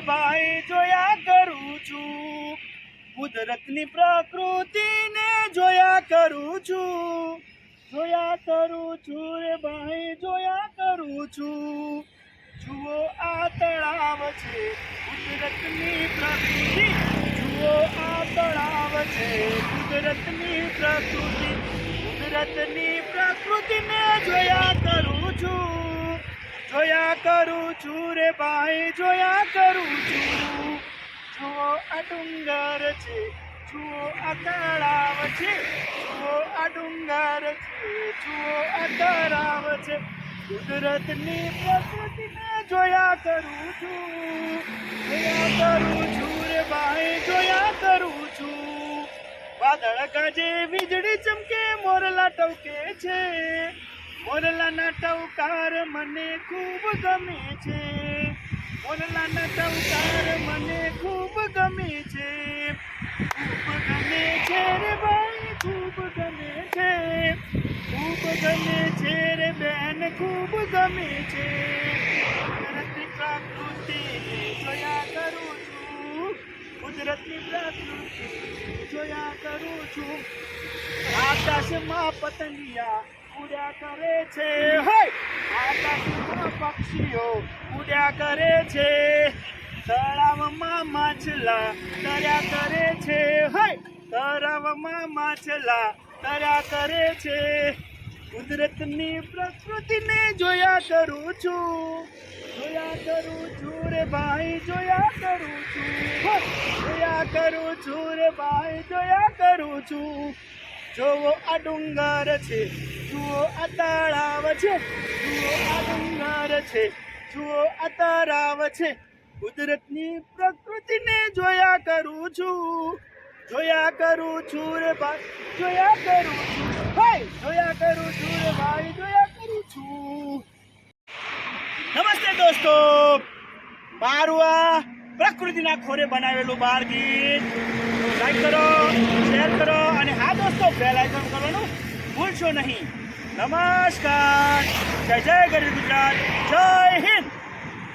ભાઈ, જોયા કરું છું. કુદરતની પ્રકૃતિને જોયા કરું છું. જોયા કરું છું રે ભાઈ, જોયા કરું છું. જુઓ આ તળાવ છે, કુદરતની પ્રકૃતિ. જુઓ આ તળાવ છે, કુદરતની પ્રકૃતિ. કુદરતની પ્રકૃતિને જોયા કરું છું. જોયા કરું છું રે ભાઈ, જોયા કરું છું. જુઓ આ ડુંગર છે, જુઓ આ તળાવ છે, જુઓ આ ડુંગર છે, જુઓ આ તળાવ છે. કુદરતની પ્રકૃતિને જોયા કરું છું. જોયા કરું છું રે ભાઈ, જોયા કરું છું. વાદળ કાજે વીજળી ચમકે, મોરલા ટવકે છે. મોરલાના ટવકાર મને ખૂબ ગમે છે મોરલાના ટવકાર મને ખૂબ ગમે છે ખૂબ ગમે છે રે ભાઈ ખૂબ ગમે છે ખૂબ ગમે છે રે બેન ખૂબ ગમે છે કુદરતની પ્રકૃતિ જોયા કરું છું કુદરતની પ્રકૃતિ જોયા કરું છું આકાશમાં પતંગિયા ઉડ્યા કરે છે આકાશમાં પક્ષીઓ ઉડ્યા કરે છે. તળાવમાં માછલા તર્યા કરે છે, હૈ! તળાવમાં માછલા તર્યા કરે છે. કુદરતની પ્રકૃતિને જોયા કરું છું. જોયા કરું છું રે ભાઈ, જોયા કરું છું. જોયા કરું છું રે ભાઈ, જોયા કરું છું. જોવો આ ડુંગર છે, જુઓ આ તળાવ છે, જુઓ આ ડુંગર છે, જુઓ આ તળાવ છે. કુદરતની પ્રકૃતિને જોયા કરું છું, જોયા કરું છું રે ભાઈ, જોયા કરું છું ભાઈ જોયા કરું છું રે ભાઈ, જોયા કરું છું. નમસ્તે દોસ્તો, મારું પ્રકૃતિના ખોરે બનાવેલું બાળ ગીત લાઈક કરો, શેર કરો બેલ આઇકન કરવાનું ભૂલશો નહીં. નમસ્કાર. જય જય ગરીબ ગુજરાત. જય હિન્દ.